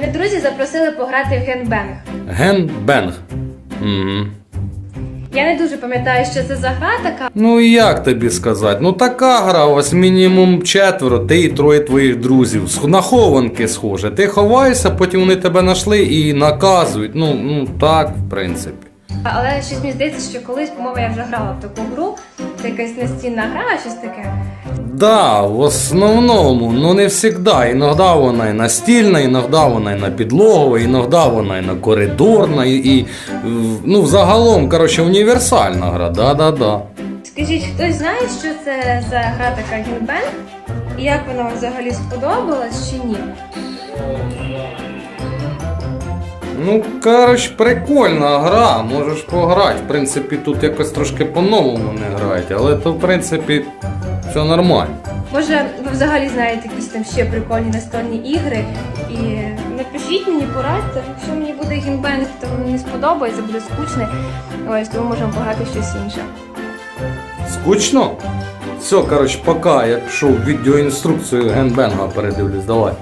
Мене друзі запросили пограти в генбенг. Ген-бенг. Угу. Я не дуже пам'ятаю, що це за гра така, Ну і як тобі сказати? Ну така гра, ось мінімум четверо, ти і троє твоїх друзів. Сх- На хованки схоже. Ти ховаєшся, потім вони тебе знайшли і наказують. Ну, ну так, в принципі. Але щось мені здається, що колись, по-моєму, я вже грала в таку гру. Це якась настінна гра, щось таке. Да, в основному, ну не всегда. Іноді вона і настільна, іноді вона і на підлогова, іноді вона і на коридорна, і, і ну, взагалом, коротше, універсальна гра, да-да-да. Скажіть, хтось знає, що це за гра така генбенг? І як вона вам взагалі сподобалась чи ні? Ну, коротше, прикольна гра, можеш пограти. В принципі, тут якось трошки по-новому не грають, але то, в принципі, все нормально. Може, ви взагалі знаєте якісь там ще прикольні настольні ігри? І напишіть мені, порадьте. Якщо мені буде генбенг, то мені не сподобається, буде скучний. Ось тому можемо пограти щось інше. Скучно? Все, коротше, пока. Я пішов відеоінструкцію генбенга передивлюсь, давай.